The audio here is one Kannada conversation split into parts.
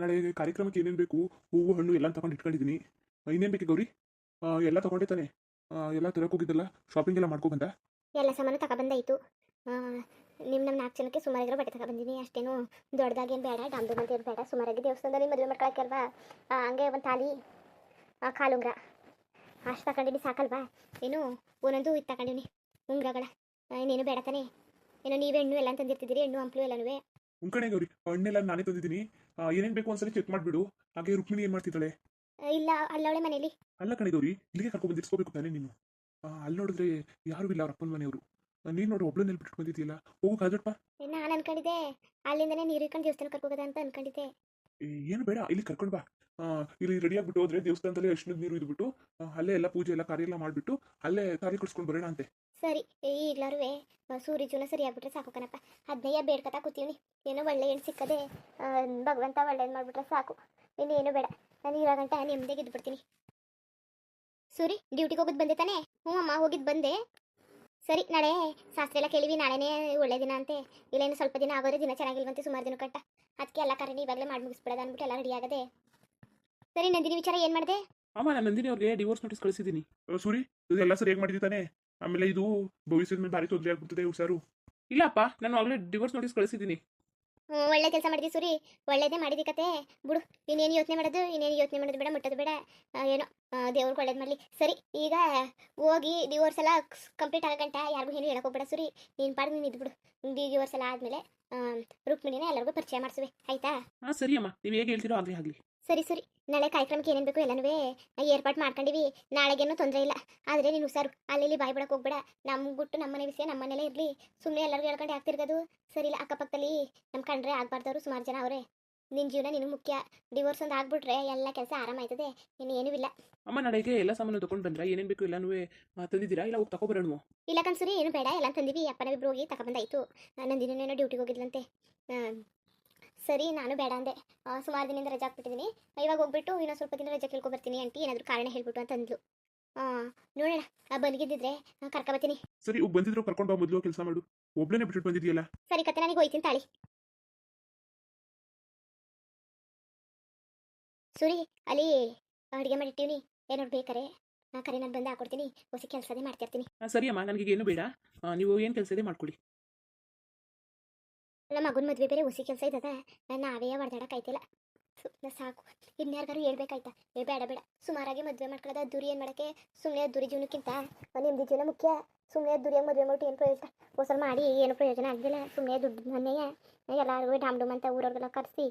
ನಾಳೆ ಕಾರ್ಯಕ್ರಮಕ್ಕೆ ಏನೇನು ಬೇಕು? ಹೂವು ಹಣ್ಣು ಎಲ್ಲ ತಗೊಂಡು ಇಟ್ಕೊಂಡಿದ್ದೀನಿ ಇನ್ನೇನು ಬೇಕು ಗೌರಿ? ಎಲ್ಲ ತಗೊಂಡೆ ತಾನೆ. ಎಲ್ಲ ತರಕ್ಕೆ ಹೋಗಿದ್ದಲ್ಲ ಶಾಪಿಂಗ್ ಎಲ್ಲ ಮಾಡ್ಕೊ ಬಂದ? ಎಲ್ಲ ಸಾಮಾನು ತಗೊಬಂದಾಯಿತು ನಿಮ್ಮ ನಮ್ಮ ನಾಲ್ಕು ಜನಕ್ಕೆ ಸುಮಾರಾಗಿರೋ ಬಟ್ಟೆ ತಗೊಬಂದಿನಿ ಅಷ್ಟೇನು ದೊಡ್ಡದಾಗೇನು ಬೇಡ ಡಾಮ್ದು ಏನು ಬೇಡ. ಸುಮಾರಾಗಿ ದೇವಸ್ಥಾನದಲ್ಲಿ ಮದುವೆ ಮಾಡ್ಕೊಳಕ್ಕಲ್ವಾ? ಹಂಗೆ ಒಂದು ತಾಲಿ ಕಾಲುಂಗ್ರ ಅಷ್ಟು ತಗೊಂಡಿನಿ ಸಾಕಲ್ವಾ? ಏನು ಒಂದೊಂದು ಇದು ತಗೊಂಡಿನಿ ಉಂಗ್ರಗಳ. ಇನ್ನೇನು ಬೇಡ ತಾನೆ. ಏನೋ ನೀವು ಹೆಣ್ಣು ಎಲ್ಲ ತಂದಿರ್ತಿದ್ದೀರಿ ಹೆಣ್ಣು ಹಂಪ್ಲು ಎಲ್ಲನೂ ಉಂಕಣೆ ಗೌರಿ ಹಣ್ಣೆಲ್ಲ ನಾನೇ ತಂದಿದ್ದೀನಿ. ಏನೇನು ಬೇಕು ಒಂದ್ಸಲ ಚೆಕ್ ಮಾಡ್ಬಿಡು. ಹಾಗೆ ರುಕ್ಮಿಣಿ ಏನ್ ಮಾಡ್ತಿದ್ದಾಳೆ? ಇಲ್ಲ ಅಲ್ಲವಳೆ ಮನೇಲಿ ಅಲ್ಲ ಕಣಿದೋರಿ ಗೌರಿ ಇಲ್ಲಿಗೆ ಕರ್ಕೊಂಡು ಬಂದಿರ್ಸ್ಕೋಬೇಕು ತಾನೇ ನೀನು. ಆ, ಅಲ್ಲಿ ನೋಡಿದ್ರೆ ಯಾರು ಇಲ್ಲ ಅವ್ರ ಅಪ್ಪನ ಮನೆಯವರು. ನೀನ್ ನೋಡಿ ಒಬ್ಳು ನೆಲ್ಬಿಟ್ಟು ಬಂದಿದ್ದೀಯಲ್ಲ ಹೋಗು ಕಾದಪ್ಪ ನಾನು ಅನ್ಕೊಂಡಿದ್ದೆ ಅಲ್ಲಿಂದನೇ ನೀರು ಇಟ್ಕೊಂಡು ದೇವಸ್ಥಾನ ಕರ್ಕೋಗದ ಅಂತ ಅನ್ಕೊಂಡಿದ್ದೆ. ಏನು ಬೇಡ ಇಲ್ಲಿ ಕರ್ಕೊಂಡು ಬಾ. ಇಲ್ಲಿ ರೆಡಿ ಆಗ್ಬಿಟ್ಟು ಹೋದ್ರೆ ದೇವಸ್ಥಾನದಲ್ಲಿ ಅರ್ಶಿನದ ನೀರು ಇದ್ಬಿಟ್ಟು ಅಲ್ಲೇ ಎಲ್ಲ ಪೂಜೆ ಎಲ್ಲ ಕಾರ್ಯ ಎಲ್ಲ ಮಾಡಿಬಿಟ್ಟು ಅಲ್ಲೇ ಕಾರ್ಯ ಕಟ್ಸ್ಕೊಂಡು ಬರೋಣ ಅಂತೆ. ಸರಿ ಈಗ್ಲಾರು ಸೂರಿ ಜೀವನ ಸರಿ ಆಗ್ಬಿಟ್ರೆ ಸಾಕು ಕಣಪ್ಪ. ಅದನ್ನೇ ಬೇಡ್ಕತ ಕೂತೀವಿ ಏನೋ ಒಳ್ಳೆ ಹೆಣ್ಣು ಸಿಕ್ಕದೆ ಆ, ಭಗವಂತ ಒಳ್ಳೇದು ಮಾಡಿಬಿಟ್ರೆ ಸಾಕು. ಇನ್ನೇನು ಬೇಡ. ನಾನು ಇರೋ ಗಂಟೆ ನೆಮ್ಮದಿಗೆ ಇದ್ಬಿಡ್ತೀನಿ. ಸೂರಿ ಡ್ಯೂಟಿಗೆ ಹೋಗೋದು ಬಂದೆ ತಾನೇ? ಹ್ಞೂ ಅಮ್ಮ ಹೋಗಿದ್ದು ಬಂದೆ. ಸರಿ ನಾಳೆ ಶಾಸ್ತ್ರ ಎಲ್ಲ ಕೇಳಿವಿ ನಾಳೆನೇ ಒಳ್ಳೆ ದಿನ ಅಂತೆ. ಇಲ್ಲೇನು ಸ್ವಲ್ಪ ದಿನ ಆಗೋದ್ರೆ ದಿನ ಚೆನ್ನಾಗಿಲ್ವಂತೆ ಸುಮಾರು ದಿನ ಕಟ್ಟ ಅದಕ್ಕೆ ಎಲ್ಲ ಕಾರಣ ಇವಾಗಲೇ ಮಾಡಿ ಮುಗಿಸ್ಬಿಡೋದು ಅಂದ್ಬಿಟ್ಟು ಎಲ್ಲ ರೆಡಿ ಆಗದೆ. ಸರಿ ನಂದಿನಿ ವಿಚಾರ ಏನು ಮಾಡಿದೆ? ಅಮ್ಮ ನಾನು ನಂದಿನಿ ಅವ್ರಿಗೆ ಡಿವೋರ್ಸ್ ನೋಟಿಸ್ ಕಳಿಸಿದ್ದೀನಿ ಸೂರಿ ಇದೆಲ್ಲ ಸರಿ ಹೇಗೆ ಮಾಡಿದ್ದಾನೆ ಆಮೇಲೆ ಇದು ಭವಿಷ್ಯದ ಮೇಲೆ ಭಾರಿ ತೊಂದರೆ ಆಗ್ಬಿಡ್ತದೆ ಹುಷಾರು. ಇಲ್ಲಪ್ಪ, ನಾನು ಆಗಲೇ ಡಿವೋರ್ಸ್ ನೋಟಿಸ್ ಕಳಿಸಿದ್ದೀನಿ. ಒಳ್ಳೆ ಕೆಲಸ ಮಾಡಿದ್ವಿ ಸುರಿ. ಒಳ್ಳೇದೇ ಮಾಡಿದಿ ಕತೆ. ಬಿಡು, ಇನ್ನೇನು ಯೋಚನೆ ಮಾಡೋದು, ಇನ್ನೇನು ಯೋಚನೆ ಮಾಡೋದು ಬೇಡ, ಮುಟ್ಟೋದು ಬೇಡ. ಏನೋ ದೇವ್ರಿಗೆ ಒಳ್ಳೇದು ಮಾಡಲಿ. ಸರಿ, ಈಗ ಹೋಗಿ ಡಿವೋರ್ಸ್ ಎಲ್ಲ ಕಂಪ್ಲೀಟ್ ಆಗಂಟ ಯಾರಿಗೂ ಏನು ಹೇಳೋಕೆ ಹೋಗ್ಬೇಡ ಸೂರಿ. ನೀನು ಪಾಡು ನೀನು ಇದ್ಬಿಡು. ಡಿವೋರ್ಸ್ ಎಲ್ಲ ಆದಮೇಲೆ. ರುಕ್ಮಿಣಿನ ಎಲ್ಲರಿಗೂ ಪರಿಚಯ ಮಾಡಿಸುವೆ. ಆಯ್ತಾ? ಹಾಂ ಸರಿ ಅಮ್ಮ. ನೀವು ಹೇಗೆ ಹೇಳ್ತೀರೋ ಆಗಲಿ ಆಗಲಿ. ಸರಿ ಸರಿ. ನಾಳೆ ಕಾರ್ಯಕ್ರಮಕ್ಕೆ ಏನೇನು ಬೇಕು ಎಲ್ಲನೂ ಏರ್ಪಾಟ್ ಮಾಡ್ಕೊಂಡಿವಿ. ನಾಳೆಗೇನು ತೊಂದರೆ ಇಲ್ಲ. ಆದರೆ ನೀನು ಹುಷಾರು. ಅಲ್ಲಿ ಇಲ್ಲಿ ಬಾಯ್ ಬಿಡಕ್ಕೆ ಹೋಗ್ಬೇಡ. ನಮ್ಮ ಬಿಟ್ಟು ನಮ್ಮ ಮನೆ ವಿಷಯ ನಮ್ಮನೆಲ್ಲೇ ಮನೇಲೇ ಇರಲಿ. ಸುಮ್ಮನೆ ಎಲ್ಲರಿಗೂ ಹೇಳ್ಕೊಂಡು ಆಗ್ತಿರ್ಗೋದು. ಸರಿ ಇಲ್ಲ ಅಕ್ಕಪಕ್ಕದಲ್ಲಿ ನಮ್ಮ ಕಂಡ್ರೆ ಆಗ್ಬಾರ್ದವ್ರು ಸುಮಾರು ಜನ ಅವರೇ. ನಿನ್ನ ಜೀವನ ನಿನ್ ಮುಖ್ಯ. ಡಿವೋರ್ಸ್ ಒಂದು ಆಗ್ಬಿಟ್ರೆ ಎಲ್ಲ ಕೆಲಸ ಆರಾಮಾಯ್ತದೆ ಇನ್ನು ಏನೂ ಇಲ್ಲ. ಅಮ್ಮ ನಾಳೆಗೆ ಎಲ್ಲ ಸಾಮಾನು ತಗೊಂಡು ಬಂದ್ರೆ ಏನೇನ್ ಬೇಕು ಎಲ್ಲನೂ ತಂದಿದ್ದೀರಾ? ಇಲ್ಲ ಹೋಗಿ ತಗೊಬರೋಣ ಇಲ್ಲ ಕನ್ಸರಿ ಏನು ಬೇಡ. ಎಲ್ಲ ತಂದಿವಿ. ಅಪ್ಪನ ಇಬ್ರು ಹೋಗಿ ತಗೊಬಂದಾಯ್ತು ನಂದಿನೇನೋ ಡ್ಯೂಟಿಗೆ ಹೋಗಿದ್ಲಂತೆ. ಸರಿ ನಾನು ಬೇಡ ಅಂದೆ. ಸುಮಾರು ದಿನದಿಂದ ರಜೆ ಹಾಕ್ಬಿಟ್ಟಿದ್ದೀನಿ ಇವಾಗ ಹೋಗ್ಬಿಟ್ಟು ಇನ್ನೊಂದು ಸ್ವಲ್ಪ ದಿನ ರಜೆ ಕೇಳ್ಕೊಬರ್ತೀನಿ ಆಂಟಿ. ಏನಾದರೂ ಕಾರಣ ಹೇಳ್ಬಿಟ್ಟು ಅಂತ ಅಂದ್ಲು. ನೋಡೋಣ. ಬಂದಿದ್ದಿದ್ರೆ ಕರ್ಕೊಬರ್ತೀನಿ ಸರಿ ಬಂದಿದ್ರು ಕರ್ಕೊಂಡು ಬಾ ಮೊದಲು ಕೆಲಸ ಮಾಡು. ಒಬ್ಳೇನೆ ಬಿಟ್ಟು ಬಂದಿದ್ಯಲ್ಲ? ಸರಿ ಕತೆ ನನಗೆ ಹೋಯ್ತೀನಿ ತಾಳಿ. ಸೂರಿ ಅಲ್ಲಿ ಅಡುಗೆ ಮಾಡಿಟ್ಟಿವ್ನಿ. ಏನೋ ಬೇಕಾರೆ ನಾ ಕರೆ ನಾನು ಬಂದು ಹಾಕೊಡ್ತೀನಿ. ಹೊಸ ಕೆಲಸದೇ ಮಾಡ್ತಿರ್ತೀನಿ. ಸರಿ ಅಮ್ಮ ನನಗೆ ಏನು ಬೇಡ. ನೀವು ಏನು ಕೆಲಸದೇ ಮಾಡ್ಕೊಳ್ಳಿ ನಮ್ಮ ಮಗನ ಮದುವೆ ಬೇರೆ ಹೊಸ ಕೆಲಸ ಇದ್ದದ. ನಾವೇ ಹೊಡೆದಾಡಕ್ಕೆ ಆಯ್ತಿಲ್ಲ ಸುಮ್ಮನೆ ಸಾಕು. ಇನ್ಯಾರಿಗಾರು ಹೇಳ್ಬೇಕಾಯ್ತಾ? ಏ ಬೇಡ ಬೇಡ. ಸುಮಾರಾಗಿ ಮದುವೆ ಮಾಡ್ಕೊಳ್ಳೋದು ದುರಿ ಏನು ಮಾಡೋಕ್ಕೆ? ಸುಮ್ಮನೆ ದುರಿ ಜೀವನಕ್ಕಿಂತ. ನಿಮ್ಮದು ಜೀವನ ಮುಖ್ಯ. ಸುಮ್ಮನೆ ದುರಿಯಾಗಿ ಮದುವೆ ಮಾಡ್ಬಿಟ್ಟು ಏನು ಪ್ರಯೋಜನ? ಹೊಸಲು ಮಾಡಿ ಏನು ಪ್ರಯೋಜನ ಆಗಿಲ್ಲ ಸುಮ್ಮನೆ ದುಡ್ಡು ಮನೆಯ ಎಲ್ಲರಿಗೂ ಡಾಮ್ ಡೂಮ್ ಅಂತ ಊರವ್ರಿಗೆಲ್ಲ ಕರೆಸಿ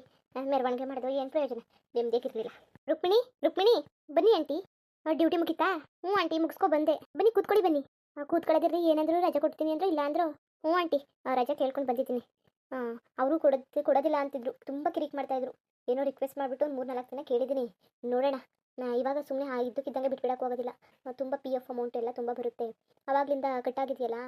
ಮೆರವಣಿಗೆ ಮಾಡಿದ್ರು ಏನು ಪ್ರಯೋಜನ? ನೆಮ್ಮದಿಗೆ ಇರಲಿಲ್ಲ ರುಕ್ಮಿಣಿ ರುಕ್ಮಿಣಿ, ಬನ್ನಿ ಆಂಟಿ. ಡ್ಯೂಟಿ ಮುಗಿತಾ? ಹ್ಞೂ ಆಂಟಿ, ಮುಗಿಸ್ಕೊ ಬಂದೆ. ಬನ್ನಿ, ಕೂತ್ಕೊಳ್ಳಿ ಬನ್ನಿ. ಕೂತ್ಕೊಳ್ಳೋದಿರ್ರಿ ಏನಂದ್ರು ರಜೆ ಕೊಡ್ತೀನಿ ಅಂದ್ರೆ, ಇಲ್ಲ ಅಂದ್ರು? ಹ್ಞೂ ಆಂಟಿ ರಜೆ ಕೇಳ್ಕೊಂಡು ಬಂದಿದ್ದೀನಿ. ಹಾಂ ಅವರು ಕೊಡೋದು, ಕೊಡೋದಿಲ್ಲ ಅಂತಿದ್ರು. ತುಂಬ ಕಿರಿಕ್ ಮಾಡ್ತಾಯಿದ್ರು ಏನೋ ರಿಕ್ವೆಸ್ಟ್ ಮಾಡಿಬಿಟ್ಟು ಒಂದು ಮೂರು ನಾಲ್ಕು ದಿನ ಕೇಳಿದ್ದೀನಿ. ನೋಡೋಣ. ಇವಾಗ ಸುಮ್ಮನೆ ಇದ್ದಕ್ಕಿದ್ದಂಗೆ ಬಿಟ್ಬಿಡಕ್ಕೆ ಹೋಗೋದಿಲ್ಲ. ತುಂಬ ಪಿ ಎಫ್ ಅಮೌಂಟ್ ಎಲ್ಲ ತುಂಬ ಬರುತ್ತೆ. ಆವಾಗಲಿಂದ ಕಟ್ಟಾಗಿದೆಯಲ್ಲ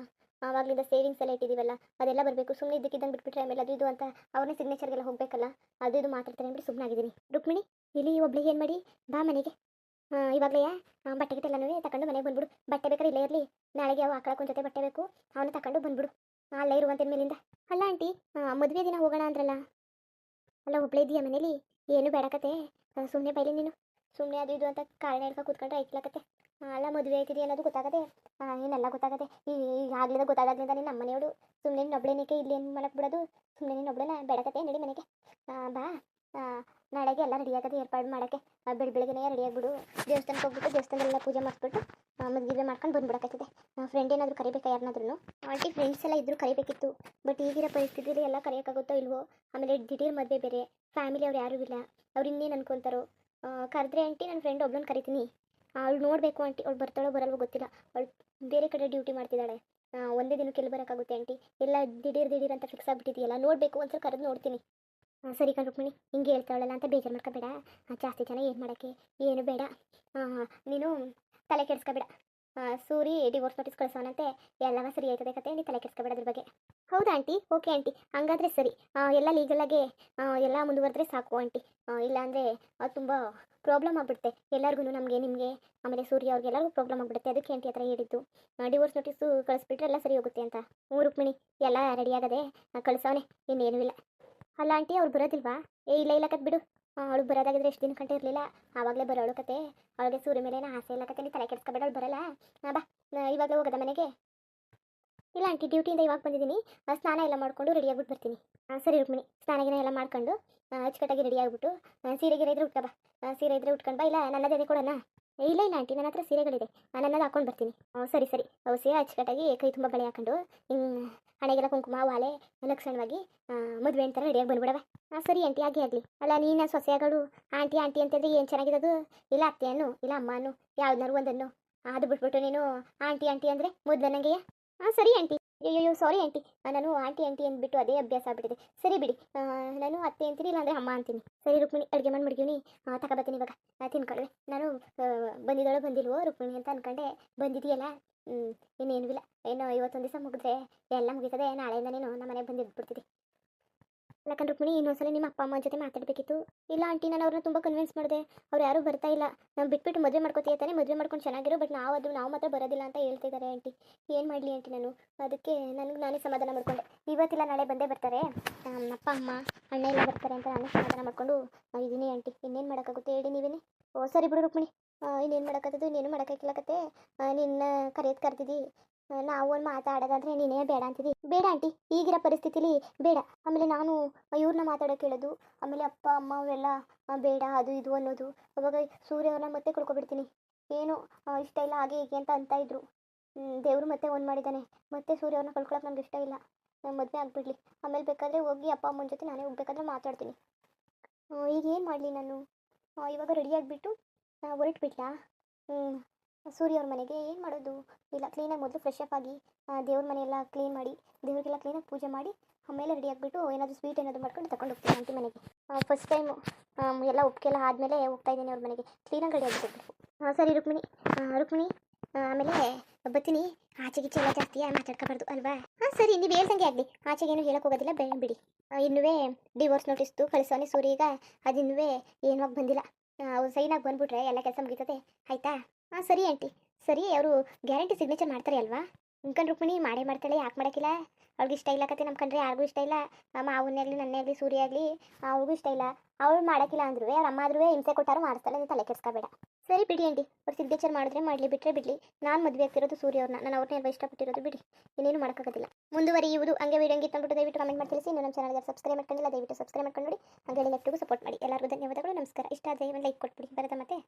ಆವಾಗಲಿಂದ ಸೇವಿಂಗ್ಸ್ ಎಲ್ಲ ಇಟ್ಟಿದ್ದೀವಲ್ಲ ಅದೆಲ್ಲ ಬರಬೇಕು. ಸುಮ್ಮನೆ ಇದ್ದಕ್ಕಿದ್ದಂಗೆ ಬಿಟ್ಬಿಟ್ರೆ ಆಮೇಲೆ ಅದು ಇದು ಅಂತ ಅವ್ರನ್ನೇ ಸಿಗ್ನೇಚರ್ಗೆಲ್ಲ ಹೋಗಬೇಕಲ್ಲ? ಅದು ಇದು ಮಾತಾಡ್ತಾರೆ ಅಂದ್ಬಿಟ್ಟು ಸುಮ್ಮನೆ ಆಗಿದ್ದೀನಿ. ರುಕ್ಮಿಣಿ, ಇಲ್ಲಿ ಒಬ್ಳಿಗೆ ಏನು ಮಾಡಿ? ಬಾ ಮನೆಗೆ. ಇವಾಗಲೇ ಬಟ್ಟೆ ಗಿಟ್ಟೆಲ್ಲನೂ ತಗೊಂಡು ಮನೆಗೆ ಬಂದ್ಬಿಡು. ಬಟ್ಟೆ ಬೇಕಾದ್ರೆ ಇಲ್ಲೇ ಇರಲಿ. ನಾಳೆಗೆ ಅವು ಆಕಳ ಒಂದು ಜೊತೆ ಬಟ್ಟೆ ಬೇಕು. ಅವನ್ನ ತಗೊಂಡು ಬಂದ್ಬಿಡು. ಅಲ್ಲೇ ಇರುವಂತ ಮೇಲಿಂದ. ಅಲ್ಲ ಆಂಟಿ ಮದುವೆ ದಿನ ಹೋಗೋಣ ಅಂದ್ರಲ್ಲ? ಅಲ್ಲ, ಒಬ್ಳೆ ಇದೆಯಾ ಮನೇಲಿ? ಏನು ಬೇಡಕತೆ ಸುಮ್ಮನೆ ಬೈಲಿ ನೀನು. ಸುಮ್ಮನೆ ಅದು ಇದು ಅಂತ ಕಾರಣ ಹೇಳ್ಕೊ ಕೂತ್ಕೊಂಡ್ರೆ ಐಕ್ಲಕತ್ತೆ ಅಲ್ಲ ಮದುವೆ ಆಯ್ತಿದೆ ಅನ್ನೋದು ಗೊತ್ತಾಗದೆ. ಏನೆಲ್ಲ ಗೊತ್ತಾಗದೆ. ಈಗ ಆಗ್ಲಿದ ಗೊತ್ತಾಗದ್ರಿಂದ ನೀನು ನಮ್ಮನೆಯವಳು ಸುಮ್ಮನೆ ನೀನು ಒಬ್ಳೇನಕ್ಕೆ ಇಲ್ಲಿ ಏನು ಮಾಡಕ್ಕೆ ಬಿಡೋದು? ಸುಮ್ಮನೆ ನೀನು ಒಬ್ಳೇನ ಬೇಡಕತೆ ನಡಿ ಮನೆಗೆ. ಬಾ. ನಾಳೆಗೆ ಎಲ್ಲ ರೆಡಿ ಆಗದೆ ಏರ್ಪಾಡು ಮಾಡೋಕ್ಕೆ. ಬೆಳ ಬೆಳಗ್ಗೆ ರೆಡಿ ಆಗಿಬಿಡು. ದೇವಸ್ಥಾನಕ್ಕೆ ಹೋಗ್ಬಿಟ್ಟು ದೇವಸ್ಥಾನದಲ್ಲೆಲ್ಲ ಪೂಜೆ ಮಾಡಿಸ್ಬಿಟ್ಟು ಮದುವೆ ಮಾಡ್ಕೊಂಡು ಬಂದ್ಬಿಡಕತ್ತಿದೆ ಫ್ರೆಂಡ್ ಏನಾದರೂ ಕರಿಬೇಕಾ ಯಾರನ್ನಾದ್ರೂ ಆಲ್ಟಿ ಫ್ರೆಂಡ್ಸ್ ಎಲ್ಲ ಇದ್ದರೂ ಕರಿಬೇಕಿತ್ತು. ಬಟ್ ಈಗಿರೋ ಪರಿಸ್ಥಿತಿಲಿ ಎಲ್ಲ ಕರೆಯೋಕ್ಕಾಗುತ್ತೋ ಇಲ್ವೋ? ಆಮೇಲೆ ದಿಢೀರ್ ಮದುವೆ ಬೇರೆ. ಫ್ಯಾಮಿಲಿ ಅವ್ರು ಯಾರೂ ಇಲ್ಲ. ಅವ್ರು ಇನ್ನೇನು ಅನ್ಕೊತಾರೋ? ಕರೆದ್ರೆ ಆಂಟಿ ನನ್ನ ಫ್ರೆಂಡ್ ಒಬ್ಬಳನ್ನ ಕರಿತೀನಿ. ಅವಳು ನೋಡಬೇಕು ಆಂಟಿ ಅವಳು ಬರ್ತಾಳೋ ಬರಲ್ವೋ ಗೊತ್ತಿಲ್ಲ. ಅವಳು ಬೇರೆ ಕಡೆ ಡ್ಯೂಟಿ ಮಾಡ್ತಿದ್ದಾಳೆ. ಒಂದೇ ದಿನಕ್ಕೆ ಎಲ್ಲಿ ಬರೋಕ್ಕಾಗುತ್ತೆ ಆಂಟಿ ಎಲ್ಲ ದಿಢೀರ್ ದಿಢೀರ್ ಅಂತ ಫಿಕ್ಸ್ ಆಗಿಬಿಟ್ಟಿದೆಯಲ್ಲ ನೋಡಬೇಕು, ಒಂದ್ಸಲ ಕರೆದು ನೋಡ್ತೀನಿ. ಸರಿ ಕಣ್ ರುಕ್ಮಿಣಿ, ಹಿಂಗೆ ಹೇಳ್ತಾವಳಲ್ಲ ಅಂತ ಬೇಜಾರು ಮಾಡ್ಕೋಬೇಡ ಜಾಸ್ತಿ ಜನ ಏನು ಮಾಡೋಕ್ಕೆ? ಏನು ಬೇಡ. ನೀನು ತಲೆ ಕೆಡಿಸ್ಕೋಬೇಡ ಸೂರಿ ಡಿವೋರ್ಸ್ ನೋಟಿಸ್ ಕಳಿಸೋನಂತೆ ಎಲ್ಲವ ಸರಿ ಆಯ್ತದೆ ಕತೆ. ನೀ ತಲೆ ಕೆಡಿಸ್ಕೋಬೇಡ ಅದ್ರ ಬಗ್ಗೆ. ಹೌದಾ, ಆಂಟಿ? Okay, aunty. ಹಂಗಾದ್ರೆ ಸರಿ. ಎಲ್ಲ ಲೀಗಲಾಗೆ ಎಲ್ಲ ಮುಂದುವರೆದ್ರೆ ಸಾಕು, ಆಂಟಿ. ಇಲ್ಲಾಂದರೆ ಅದು ತುಂಬ ಪ್ರಾಬ್ಲಮ್ ಆಗ್ಬಿಡುತ್ತೆ. ಎಲ್ಲರಿಗೂ ನಮಗೆ, ನಿಮಗೆ, ಆಮೇಲೆ ಸೂರ್ಯ ಅವ್ರಿಗೆ ಎಲ್ಲರಿಗೂ ಪ್ರಾಬ್ಲಮ್ ಆಗ್ಬಿಡುತ್ತೆ. ಅದಕ್ಕೆ ಆಂಟಿ ಹತ್ರ ಹೇಳಿದ್ದು. ಡಿವೋರ್ಸ್ ನೋಟಿಸು ಕಳಿಸ್ಬಿಟ್ರೆ ಎಲ್ಲ ಸರಿ ಹೋಗುತ್ತೆ ಅಂತ. ಹ್ಞೂ, ರುಕ್ಮಿಣಿ. ಎಲ್ಲ ರೆಡಿ ಆಗದೆ ಕಳಿಸೋನೆ ಇನ್ನೇನೂ ಇಲ್ಲ. ಅಲ್ಲ, ಆಂಟಿ, ಅವ್ರು ಬರೋದಿಲ್ವಾ? ಏ, ಇಲ್ಲ ಇಲ್ಲ ಕತ್ ಬಿಡು ಅವಳು ಬರೋದಾಗಿದ್ರೆ ಎಷ್ಟು ದಿನ ಕಂಟೆ ಇರಲಿಲ್ಲ. ಆವಾಗಲೇ ಬರೋಳು ಕತೆ. ಅವಳಿಗೆ ಸೂರ್ಯ ಮೇಲೆ ಆಸೆ ಇಲ್ಲ ಕತೆ ನೀ ತಲೆ ಕೆಡ್ಸ್ಕೊಬೇಡ ಅವಳು ಬರಲ್ಲ. ಬಾ. ಇವಾಗಲೇ ಹೋಗೋದ ಮನೆಗೆ? ಇಲ್ಲ ಆಂಟಿ ಡ್ಯೂಟಿಯಿಂದ ಇವಾಗ ಬಂದಿದ್ದೀನಿ. ಸ್ನಾನ ಎಲ್ಲ ಮಾಡ್ಕೊಂಡು ರೆಡಿ ಆಗ್ಬಿಟ್ಟು ಬರ್ತೀನಿ. ಹಾಂ ಸರಿ ರುಕ್ಮಿಣಿ ಸ್ನಾನಗಿನ ಎಲ್ಲ ಮಾಡ್ಕೊಂಡು ಅಚ್ಚುಕಟ್ಟಾಗಿ ರೆಡಿ ಆಗಿಬಿಟ್ಟು ಸೀರೆ ಗಿರೆ ಇದ್ರೆ ಉಟ್ಕೊ ಬಾ ಆ, ಸೀರೆ ಇದ್ರೆ ಉಟ್ಕೊಂಡು ಬಾ. ಇಲ್ಲ ನನ್ನದೇ ಕೊಡೋಣ? ಇಲ್ಲ ಇಲ್ಲ ಆಂಟಿ ನನ್ನ ಹತ್ರ ಸೀರೆಗಳಿದೆ ನನ್ನದು ಹಾಕೊಂಡು ಬರ್ತೀನಿ. ಸರಿ ಸರಿ. ಸೀರೆ ಅಚ್ಚುಕಟ್ಟಾಗಿ ಕೈ ತುಂಬ ಬಳೆ ಹಾಕೊಂಡು ಹಣೆಗೆಲ್ಲ ಕುಂಕುಮ ವಾಲೆ ಲಕ್ಷಣವಾಗಿ ಮದುವೆ ಅಂತ ರೆಡಿಯಾಗಿ ಬಂದ್ಬಿಡವ. ಸರಿ ಆಂಟಿ ಆಗಿ ಆಗಲಿ. ಅಲ್ಲ, ನೀನ ಸೊಸೆಗಳು ಆಂಟಿ ಆಂಟಿ ಅಂತಂದ್ರೆ ಏನು ಚೆನ್ನಾಗಿರೋದು ಇಲ್ಲ ಅತ್ತೆ ಅತ್ತೆಯನ್ನು, ಇಲ್ಲ ಅಮ್ಮನು ಯಾವ್ದಾರು ಒಂದನ್ನು. ಅದು ಬಿಟ್ಬಿಟ್ಟು ನೀನು ಆಂಟಿ ಆಂಟಿ ಅಂದರೆ ಮೊದಲನಂಗೆಯ ಹಾಂ ಸರಿ ಆಂಟಿ. ಅಯ್ಯೋ ಸಾರಿ ಆಂಟಿ. ನಾನು ಆಂಟಿ ಆಂಟಿ ಅಂದ್ಬಿಟ್ಟು ಅದೇ ಅಭ್ಯಾಸ ಆಗ್ಬಿಟ್ಟಿದೆ. ಸರಿ ಬಿಡಿ. ನಾನು ಅತ್ತೆ ಅಂತೀನಿ, ಇಲ್ಲಾಂದರೆ ಅಮ್ಮ ಅಂತೀನಿ. ಸರಿ ರುಕ್ಮಿಣಿ, ಅಡುಗೆ ಮಾಡಿ ಮಡ್ಗಿವ್ನಿ ತಗೊಬತ್ತೀನಿ ಇವಾಗ. ತಿನ್ಕೊಳ್ಳಿ ನಾನು ಬಂದಿದ್ದಾಳೋ ಬಂದಿಲ್ವೋ ರುಕ್ಮಿಣಿ ಅಂತ ಅನ್ಕೊಂಡೆ. ಬಂದಿದೆಯಲ್ಲ? ಹ್ಞೂ ಇನ್ನೇನು ಇಲ್ಲ. ಏನು ಇವತ್ತೊಂದು ದಿವಸ ಮುಗಿದ್ರೆ ಎಲ್ಲ ಮುಗಿತದೆ, ನಾಳೆಯಿಂದ ನೀನು ನಮ್ಮ ಮನೆಗೆ ಬಂದು ಇದ್ಬಿಡ್ತಿದ್ದೆ. ಲಕ್ಕನ್ ರುಕ್ಮಿಣಿ, ಇನ್ನೊಂದ್ಸಲ ನಿಮ್ಮ ಅಪ್ಪ ಅಮ್ಮ ಜೊತೆ ಮಾತಾಡಬೇಕಿತ್ತು. ಇಲ್ಲ, ಆಂಟಿ, ನಾನು ಅವ್ರನ್ನ ತುಂಬ ಕನ್ವಿನ್ಸ್ ಮಾಡಿದೆ. ಅವ್ರು ಯಾರೂ ಬರ್ತಾ ಇಲ್ಲ. ನಾವು ಬಿಟ್ಬಿಟ್ಟು ಮದುವೆ ಮಾಡ್ಕೋತೀಯ ತಾನೆ? ಮದುವೆ ಮಾಡ್ಕೊಂಡು ಚೆನ್ನಾಗಿರೋ ಬಟ್ ನಾವು ಅದು ನಾವು ಮಾತ್ರ ಬರೋದಿಲ್ಲ ಅಂತ ಹೇಳ್ತಿದ್ದಾರೆ ಆಂಟಿ. ಏನು ಮಾಡಲಿ ಆಂಟಿ ನಾನು? ಅದಕ್ಕೆ ನನಗೆ ನಾನೇ ಸಮಾಧಾನ ಮಾಡ್ಕೊಂಡೆ. ಇವತ್ತಿಲ್ಲ, ನಾಳೆ ಬಂದೇ ಬರ್ತಾರೆ. ನಮ್ಮ ಅಪ್ಪ, ಅಮ್ಮ, ಅಣ್ಣ ಎಲ್ಲ ಬರ್ತಾರೆ ಅಂತ ನಾನು ಸಮಾಧಾನ ಮಾಡ್ಕೊಂಡು ಇದ್ದೀನಿ ಆಂಟಿ. ಇನ್ನೇನು ಮಾಡೋಕ್ಕಾಗುತ್ತೆ ಹೇಳಿ ನೀವೇನೆ? ಓ, ಸರಿ ಬಿಡು ರುಕ್ಮಿಣಿ. ಇನ್ನೇನು ಮಾಡೋಕ್ಕತ್ತದು ಇನ್ನೇನು ಮಾಡೋಕ್ಕಾಗಿಲ್ಲಕತ್ತೆ ನಿನ್ನ ಕರೆಯೋದು ಕರ್ತಿದ್ದಿ ನಾವು ಒಂದು ಮಾತಾಡೋದಾದ್ರೆ ನೀನೇ ಬೇಡ ಅಂತಿದ್ದಿ ಬೇಡ ಆಂಟಿ, ಈಗಿರೋ ಪರಿಸ್ಥಿತಿಲಿ ಬೇಡ. ಆಮೇಲೆ ನಾನು ಇವ್ರನ್ನ ಮಾತಾಡೋಕೆ ಹೇಳೋದು. ಆಮೇಲೆ ಅಪ್ಪ, ಅಮ್ಮ ಅವೆಲ್ಲ ಬೇಡ, ಅದು ಇದು ಅನ್ನೋದು. ಅವಾಗ ಸೂರ್ಯ ಅವ್ರನ್ನ ಮತ್ತೆ ಕಳ್ಕೊಬಿಡ್ತೀನಿ. ಏನು ಇಷ್ಟ ಇಲ್ಲ, ಹಾಗೆ ಹೀಗೆ ಅಂತ ಅಂತ ಇದ್ರು. ದೇವರು ಮತ್ತೆ ಒಂದು ಮಾಡಿದ್ದಾನೆ ಮತ್ತೆ ಸೂರ್ಯ ಅವ್ರನ್ನ ಕಳ್ಕೊಳಕ್ಕೆ ನನಗೆ ಇಷ್ಟ ಇಲ್ಲ. ನಾನು ಮದುವೆ ಆಗಿಬಿಡ್ಲಿ. ಆಮೇಲೆ ಬೇಕಾದರೆ ಹೋಗಿ ಅಪ್ಪ, ಅಮ್ಮನ ಜೊತೆ ನಾನೇ ಹೋಗ್ಬೇಕಾದ್ರೆ ಮಾತಾಡ್ತೀನಿ. ಈಗ ಏನು ಮಾಡಲಿ ನಾನು? ಇವಾಗ ರೆಡಿ ಆಗಿಬಿಟ್ಟು ಹೊರಟ್ಬಿಟ್ಲಾ ಸೂರ್ಯ ಅವ್ರ ಮನೆಗೆ ಏನು ಮಾಡೋದು? ಇಲ್ಲ ಕ್ಲೀನಾಗಿ ಮೊದಲು ಫ್ರೆಶ್ ಅಪ್ ಆಗಿ ದೇವ್ರ ಮನೆಯೆಲ್ಲ ಕ್ಲೀನ್ ಮಾಡಿ, ದೇವ್ರಿಗೆಲ್ಲ ಕ್ಲೀನಾಗಿ ಪೂಜೆ ಮಾಡಿ, ಆಮೇಲೆ ರೆಡಿ ಆಗಿಬಿಟ್ಟು ಏನಾದರೂ ಸ್ವೀಟ್ ಏನಾದರೂ ಮಾಡ್ಕೊಂಡು ತಗೊಂಡು ಹೋಗ್ತೀನಿ ಆಂಟಿ ಮನೆಗೆ. ಫಸ್ಟ್ ಟೈಮು ಎಲ್ಲ ಉಪ್ಪಿಗೆಲ್ಲ ಆದಮೇಲೆ ಹೋಗ್ತಾ ಇದ್ದೀನಿ ಅವ್ರ ಮನೆಗೆ. ಕ್ಲೀನಾಗಿ ರೆಡಿ ಆಗಿಬಿಟ್ಟು ಹಾಂ, ಸರಿ ರುಕ್ಮಿಣಿ. ರುಕ್ಮಿಣಿ ಆಮೇಲೆ ಬತ್ತೀನಿ ಆಚೆಗೆ ಎಲ್ಲ ಜಾಸ್ತಿ ಮಾತಾಡ್ಕೋಬಾರ್ದು, ಅಲ್ವಾ? ಹಾಂ, ಸರಿ, ನೀವು ಹೇಳ್ದಂಗೆ ಆಗಲಿ. ಆಚೆಗೇನು ಹೇಳಕ್ಕೆ ಹೋಗೋದಿಲ್ಲ, ಬೇ, ಬಿಡಿ. ಇನ್ನೂ ಡಿವೋರ್ಸ್ ನೋಟಿಸ್ತು ಕಳಿಸೋನೆ ಈಗ. ಅದಿನ್ನೂ ಇನ್ನೂ ಏನೂ ಬಂದಿಲ್ಲ. ಅವ್ರು ಸೈನಾಗಿ ಬಂದ್ಬಿಟ್ರೆ ಎಲ್ಲ ಕೆಲಸ ಮುಗಿತದೆ, ಆಯಿತಾ? ಹಾಂ, ಸರಿ ಆಂಟಿ. ಸರಿ, ಅವರು ಗ್ಯಾರಂಟಿ ಸಿಗ್ನೇಚರ್ ಮಾಡ್ತಾರೆ ಅಲ್ವಾ? ನಿಮ್ಕಂಡು ರುಕ್ಮಿಣಿ ಮಾಡೇ ಮಾಡ್ತಾಳೆ, ಯಾಕೆ ಮಾಡೋಕ್ಕಿಲ್ಲ? ಅವ್ಳಿಗೆ ಇಷ್ಟ ಇಲ್ಲ ಕತೆ ನಮ್ಮ ಕಂಡ್ರೆ ಯಾರಿಗೂ ಇಷ್ಟ ಇಲ್ಲ. ಮಾವನ್ನೇ ಆಗಲಿ, ನನ್ನೇ ಆಗಲಿ, ಸೂರ್ಯ ಆಗಲಿ, ಅವ್ರಿಗೂ ಇಷ್ಟ ಇಲ್ಲ. ಅವಳು ಮಾಡೋಕ್ಕಿಲ್ಲ ಅಂದ್ರೂ ಅವ್ರ ಅಮ್ಮ ಆದ್ರೂ ಹಿಂಸೆ ಕೊಟ್ಟಾರು ಮಾಡಿಸ್ತಾಳೆ ತಲೆ ಕೆಡ್ಸ್ಕೋಬೇಡ. ಸರಿ ಬಿಡಿ ಅಂಡಿ ಅವ್ರು ಸಿಗ್ನೇಚರ್ ಮಾಡಿದ್ರೆ ಮಾಡಲಿ ಬಿಟ್ಟರೆ ಬಿಡಲಿ. ನಾನು ಮದುವೆ ಆಗ್ತಿರೋದು ಸೂರ್ಯ ಅವ್ರನ್ನ ನಾನು ಅವ್ರನ್ನ ಎಲ್ಲ ಇಷ್ಟಪಟ್ಟಿರೋದು ಬಿಡಿ. ಇನ್ನೇನು ಮಾಡೋಕ್ಕಾಗೋದಿಲ್ಲ. ಮುಂದುವರಿಯುವುದು, ಹಂಗೆ ವೀಡಿಯೋ ಹಂಗೆ ದಯವಿಟ್ಟು ಕಮೆಂಟ್ ಮಾಡಿ ತಿಳಿಸಿ. ಇನ್ನೂ ನಮ್ಮ ಚಾನಲ್ಗೆ ಸಬ್ಸ್ಕ್ರೈಬ್ ಮಾಡ್ಕೊಂಡಿಲ್ಲ, ದಯವಿಟ್ಟು ಸಬ್ಸ್ಕ್ರೈಬ್ ಮಾಡ್ಕೊಂಡು ನೋಡಿ. ಹಾಗೆ ಲೆಫ್ಟಿಗೂ ಸಪೋರ್ಟ್ ಮಾಡಿ. ಎಲ್ಲರಿಗೂ ಧನ್ಯವಾದಗಳು. ನಮಸ್ಕಾರ. ಇಷ್ಟ ಆದರೆ ಒಂದು ಲೈಕ್ ಕೊಟ್ಬಿಡಿ. ಬರದ ಮತ್ತೆ?